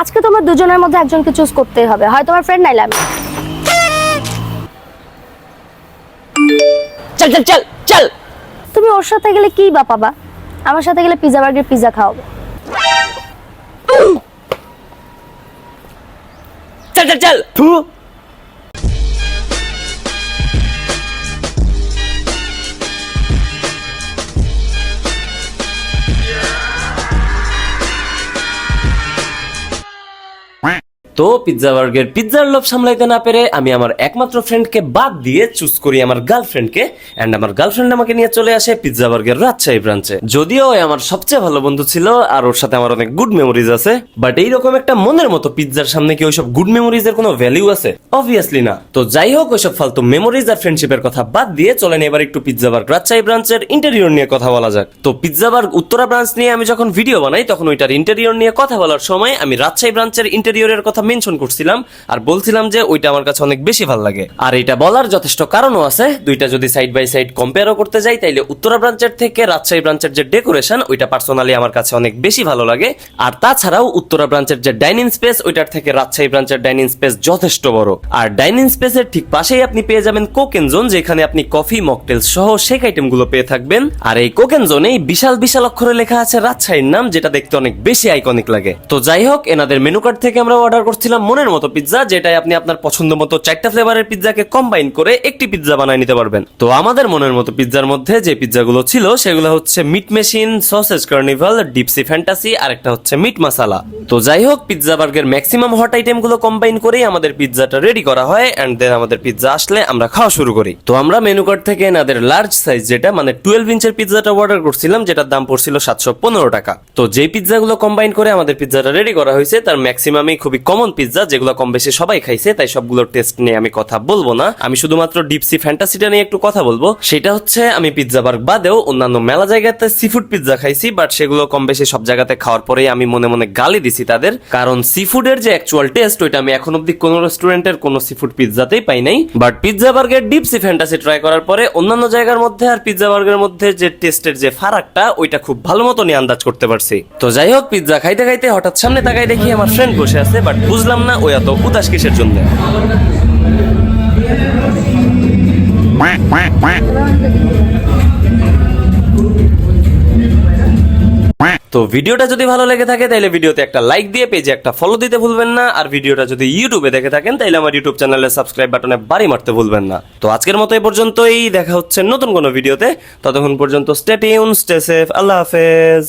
আজকে তোমার দুজনের মধ্যে একজনকে চুজ করতেই হবে। হয় তোমার ফ্রেন্ড নাইলে আমি। চল চল চল চল। তুমি ওর সাথে গেলে কি বা পাবা? আমার সাথে গেলে পিজা বার্গার পিজা খাওয়াবো। চল চল চল। তো পিৎজা বার্গের, পিৎজার লোভ সামলাইতে না পেরে আমি আমার একমাত্র ফ্রেন্ডকে বাদ দিয়ে চুজ করি আমার গার্লফ্রেন্ডকে এন্ড আমার গার্লফ্রেন্ড আমাকে নিয়ে চলে আসে পিৎজা বার্গের রাজশাহী ব্রাঞ্চে যদিও আমার সবচেয়ে ভালো বন্ধু ছিল আর ওর সাথে আমার অনেক গুড মেমোরিজ আছে বাট এইরকম একটা মনের মতো পিৎজার সামনে কি ওইসব গুড মেমোরিজ এর কোনো ভ্যালিউ আছে? অবভিয়াসলি না। তো যাই হোক, ওইসব ফালতু মেমোরিজ আর ফ্রেন্ডশিপের কথা বাদ দিয়ে চলেন এবার একটু পিৎজা বার্গ রাজশাহী ব্রাঞ্চের ইন্টেরিয়র নিয়ে কথা বলা যাক। তো পিৎজা বার্গ উত্তরা ব্রাঞ্চ নিয়ে আমি যখন ভিডিও বানাই, তখন ওইটার ইন্টেরিয়র নিয়ে কথা বলার সময় আমি রাজশাহী ব্রাঞ্চের ইন্টেরিয়রের কথা মেনশন করছিলাম আর বলছিলাম যে ওইটা আমার কাছে অনেক বেশি ভালো লাগে। আর এটা বলার যথেষ্ট কারণও আছে, দুইটা যদি সাইড বাই সাইড কম্পেয়ারও করতে যাই, তাইলে উত্তরা ব্রাঞ্চের থেকে রাজশাহী ব্রাঞ্চের যে ডেকোরেশন ওইটা পার্সোনালি আমার কাছে অনেক বেশি ভালো লাগে। আর তাছাড়াও উত্তরা ব্রাঞ্চের যে ডাইনিং স্পেস ওইটার থেকে রাজশাহী ব্রাঞ্চের ডাইনিং স্পেস যথেষ্ট বড়। আর ডাইনিং স্পেসের ঠিক পাশেই আপনি পেয়ে যাবেন কোকেন জোন যেখানে আপনি কফি মকটেল সহ শেক আইটেমগুলো পেয়ে থাকবেন। আর এই কোকেন জোনেই বিশাল বিশাল অক্ষরে লেখা আছে রাজশাহীর নাম, যেটা দেখতে অনেক বেশি আইকনিক লাগে। তো যাই হোক, এনাদের মেনু কার্ড থেকে আমরা অর্ডার করছিলাম মনের মতো পিৎজা যেটাই আপনি আপনার পছন্দ মতো চারটা ফ্লেভারের পিৎজাকে কম্বাইন করে একটি পিৎজা বানায় নিতে পারবেন। তো আমাদের মনের মতো পিৎজার মধ্যে যে পিৎজাগুলো ছিল, সেগুলো হচ্ছে meat machine sausage carnival deep sea fantasy আর একটা হচ্ছে মিট মাসালা তো যাই হোক পিৎজা বার্গের ম্যাক্সিমাম হট আইটেমগুলো কম্বাইন করেই আমাদের পিৎজাটা রেডি করা হয় এন্ড দেন আমাদের পিৎজা আসলে আমরা খাওয়া শুরু করি। তো আমরা মেনু কার্ড থেকে এনাদের লার্জ সাইজ যেটা মানে টুয়েলভ ইঞ্চের পিৎজাটা অর্ডার করছিলাম, যেটার দাম পড়ছিল সাতশো পনেরো টাকা। তো যে পিৎজাগুলো কম্বাইন করে আমাদের পিৎজাটা রেডি করা হয়েছে, তার ম্যাক্সিমামই খুবই কমন পিৎজা যেগুলো কম বেশি সবাই খাইছে, তাই সবগুলোর টেস্ট নিয়ে আমি কথা বলব না। আমি শুধুমাত্র ডিপসি ফ্যান্টাসিটা নিয়ে একটু কথা বলব। সেটা হচ্ছে, আমি পিৎজা বার্গ বাদেও অন্যান্য মেলা জায়গাতে সিফুড পিৎজা খাইছি বাট সেগুলো কম বেশি সব জায়গাতে খাওয়ার পরেই আমি মনে মনে গালি দিছি তাদের। কারণ সিফুডের যে অ্যাকচুয়াল টেস্ট ওইটা আমি এখন অব্দি কোনো রেস্টুরেন্টের কোনো সিফুড পিৎজাতেই পাই নাই। বাট পিৎজা বার্গের ডিপসি ফ্যান্টাসি ট্রাই করার পরে অন্যান্য জায়গার মধ্যে আর পিৎজা বার্গের মধ্যে যে টেস্টের যে ফারাকটা, ওইটা খুব ভালো মতো নিয়ে আন্দাজ করতে পারছি। তো যাই হোক পিৎজা খাইতে খাইতে হঠাৎ সামনে তাকাই দেখি আমার ফ্রেন্ড বসে আছে বাট বুঝলাম না ওই এত উদাস কিসের জন্য? তো ভিডিওটা যদি ভালো লেগে থাকে, তাহলে ভিডিওতে একটা লাইক দিয়ে পেজে একটা ফলো দিতে ভুলবেন না, আর ভিডিওটা যদি ইউটিউবে দেখে থাকেন, তাহলে আমার ইউটিউব চ্যানেলে সাবস্ক্রাইব বাটনে বাড়ি মারতে ভুলবেন না। তো আজকের মতো এই পর্যন্তই, দেখা হচ্ছে নতুন কোনো ভিডিওতে ততক্ষণ পর্যন্ত স্টে টিউন স্টে সেফ আল্লাহ হাফেজ।